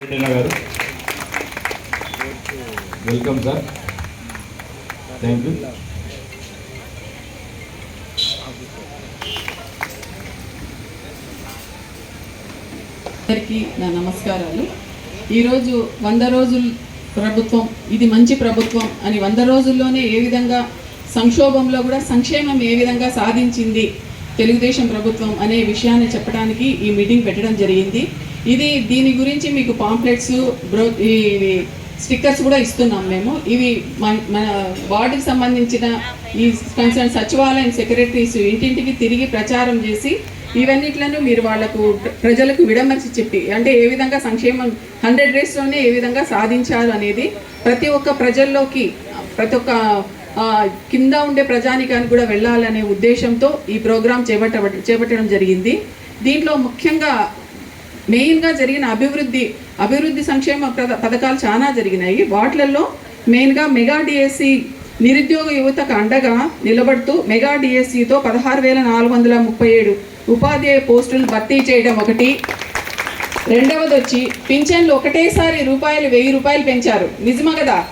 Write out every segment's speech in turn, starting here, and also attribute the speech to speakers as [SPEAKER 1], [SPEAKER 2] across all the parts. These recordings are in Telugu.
[SPEAKER 1] గారు. వెల్కమ్ సార్ థ్యాంక్ యూ
[SPEAKER 2] అందరికీ నా నమస్కారాలు. ఈరోజు వంద రోజులు ప్రభుత్వం ఇది మంచి ప్రభుత్వం అని వంద రోజుల్లోనే ఏ విధంగా సంక్షోభంలో కూడా సంక్షేమం ఏ విధంగా సాధించింది తెలుగుదేశం ప్రభుత్వం అనే విషయాన్ని చెప్పడానికి ఈ మీటింగ్ పెట్టడం జరిగింది. ఇది దీని గురించి మీకు పాంప్లెట్స్ బ్రో ఇవి స్టిక్కర్స్ కూడా ఇస్తున్నాం మేము. ఇవి మన మన వార్డుకి సంబంధించిన ఈ కన్సర్న్ సచివాలయం సెక్రటరీస్ ఇంటింటికి తిరిగి ప్రచారం చేసి ఇవన్నిట్లను మీరు వాళ్ళకు ప్రజలకు విడమర్చి చెప్పి అంటే ఏ విధంగా సంక్షేమం హండ్రెడ్ డేస్లోనే ఏ విధంగా సాధించారు అనేది ప్రతి ఒక్క ప్రజల్లోకి ప్రతి ఒక్క కింద ఉండే ప్రజానికానికి కూడా వెళ్ళాలనే ఉద్దేశంతో ఈ ప్రోగ్రాం చేపట్ట చేపట్టడం జరిగింది. దీంట్లో ముఖ్యంగా మెయిన్గా జరిగిన అభివృద్ధి అభివృద్ధి సంక్షేమ పథకాలు చాలా జరిగినాయి. వాటిలలో మెయిన్గా మెగా డిఎస్సి నిరుద్యోగ యువతకు అండగా నిలబడుతూ మెగా డిఎస్సితో పదహారు వేల నాలుగు వందల ముప్పై ఏడు ఉపాధ్యాయ పోస్టులు భర్తీ చేయడం ఒకటి. రెండవది వచ్చి పింఛన్లు ఒకటేసారి రూపాయలు వెయ్యి రూపాయలు పెంచారు. నిజమా కదా?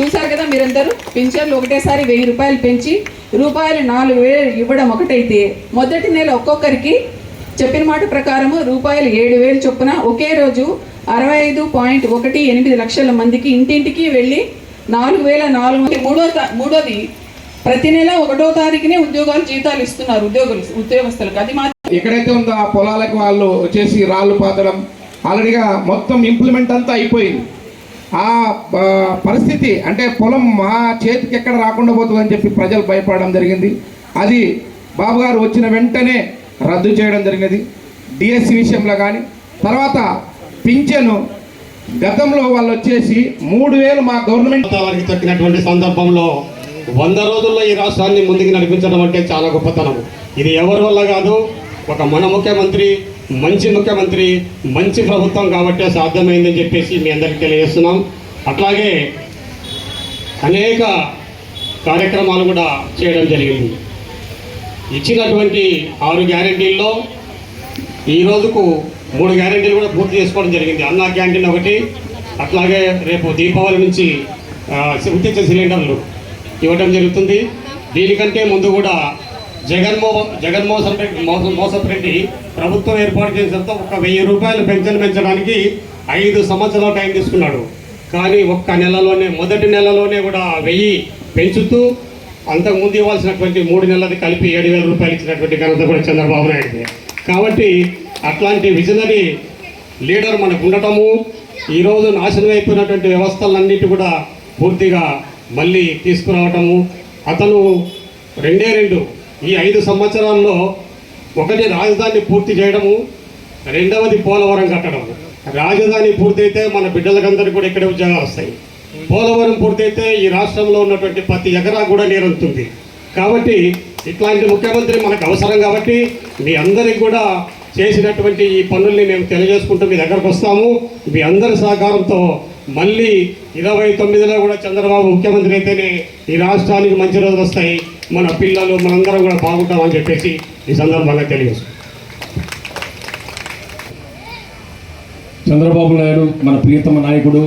[SPEAKER 2] చూశారు కదా మీరందరూ? పింఛన్లు ఒకటేసారి వెయ్యి రూపాయలు పెంచి రూపాయలు నాలుగు వేలు ఇవ్వడం ఒకటైతే మొదటి నెల ఒక్కొక్కరికి చెప్పిన మాట ప్రకారము రూపాయలు ఏడు వేలు చొప్పున ఒకే రోజు అరవై ఐదు పాయింట్ ఒకటి ఎనిమిది లక్షల మందికి ఇంటింటికి వెళ్ళి నాలుగు వేల నాలుగు వందల మూడో మూడోది. ప్రతి నెల ఒకటో తారీఖునే ఉద్యోగాలు జీతాలు ఇస్తున్నారు ఉద్యోగులు ఉద్యోగస్తులకు. అది మాత్రం
[SPEAKER 3] ఎక్కడైతే ఉందో ఆ పొలాలకు వాళ్ళు వచ్చేసి రాళ్ళు పాతడం ఆల్రెడీగా మొత్తం ఇంప్లిమెంట్ అంతా అయిపోయింది. ఆ ఆ, పరిస్థితి అంటే పొలం మా చేతికి ఎక్కడ రాకుండా పోతుందని చెప్పి ప్రజలు భయపడడం జరిగింది. అది బాబు గారు వచ్చిన వెంటనే రద్దు చేయడం జరిగినది. డిఎస్సి విషయంలో కానీ తర్వాత పింఛను గతంలో వాళ్ళు వచ్చేసి మూడు వేలు మా గవర్నమెంట్
[SPEAKER 4] వారికి తొక్కినటువంటి సందర్భంలో వంద రోజుల్లో ఈ రాష్ట్రాన్ని ముందుకు నడిపించడం అంటే చాలా గొప్పతనం. ఇది ఎవరి వల్ల కాదు ఒక మన ముఖ్యమంత్రి మంచి ముఖ్యమంత్రి మంచి ప్రభుత్వం కాబట్టే సాధ్యమైందని చెప్పేసి మీ అందరికీ తెలియజేస్తున్నాం. అట్లాగే అనేక కార్యక్రమాలు కూడా చేయడం జరిగింది. ఇచ్చినటువంటి ఆరు గ్యారెంటీల్లో ఈ రోజుకు మూడు గ్యారెంటీలు కూడా పూర్తి చేసుకోవడం జరిగింది. అన్నా క్యాంటీన్ ఒకటి అట్లాగే రేపు దీపావళి నుంచి ఆ, ఉచిత సిలిండర్లు ఇవ్వడం జరుగుతుంది. దీనికంటే ముందు కూడా జగన్మోహన్ జగన్మోహన్ రెడ్డి మోసం మోసపు రెడ్డి ప్రభుత్వం ఏర్పాటు చేసినంత ఒక వెయ్యి రూపాయలు పెన్షన్ పెంచడానికి ఐదు సంవత్సరాల టైం తీసుకున్నాడు. కానీ ఒక్క నెలలోనే మొదటి నెలలోనే కూడా వెయ్యి పెంచుతూ అంతకుముందు ఇవ్వాల్సినటువంటి మూడు నెలలది కలిపి ఏడు వేల రూపాయలు ఇచ్చినటువంటి ఘనత కూడా చంద్రబాబు నాయుడు కాబట్టి అట్లాంటి విజనరీ లీడర్ మనకు ఉండటము ఈరోజు నాశనం అయిపోయినటువంటి వ్యవస్థలన్నిటి కూడా పూర్తిగా మళ్ళీ తీసుకురావటము. అతను రెండే రెండు ఈ ఐదు సంవత్సరాల్లో ఒకటి రాజధాని పూర్తి చేయడము రెండవది పోలవరం కట్టడం రాజధాని పూర్తయితే మన బిడ్డలకందరికీ కూడా ఇక్కడే ఉద్యోగాలు వస్తాయి. పోలవరం పూర్తయితే ఈ రాష్ట్రంలో ఉన్నటువంటి ప్రతి ఎకరా కూడా నీరంతుంది. కాబట్టి ఇట్లాంటి ముఖ్యమంత్రి మనకు అవసరం కాబట్టి మీ అందరికి కూడా చేసినటువంటి ఈ పనుల్ని మేము తెలియజేసుకుంటూ మీ దగ్గరకు వస్తాము. మీ అందరి సహకారంతో మళ్ళీ ఇరవై తొమ్మిదిలో కూడా చంద్రబాబు ముఖ్యమంత్రి అయితేనే ఈ రాష్ట్రానికి మంచి రోజులు వస్తాయి. మన పిల్లలు మనందరం కూడా బాగుంటామని చెప్పేసి ఈ సందర్భంగా తెలియజేస్తాం
[SPEAKER 5] చంద్రబాబు నాయుడు మన ప్రియతమ నాయకుడు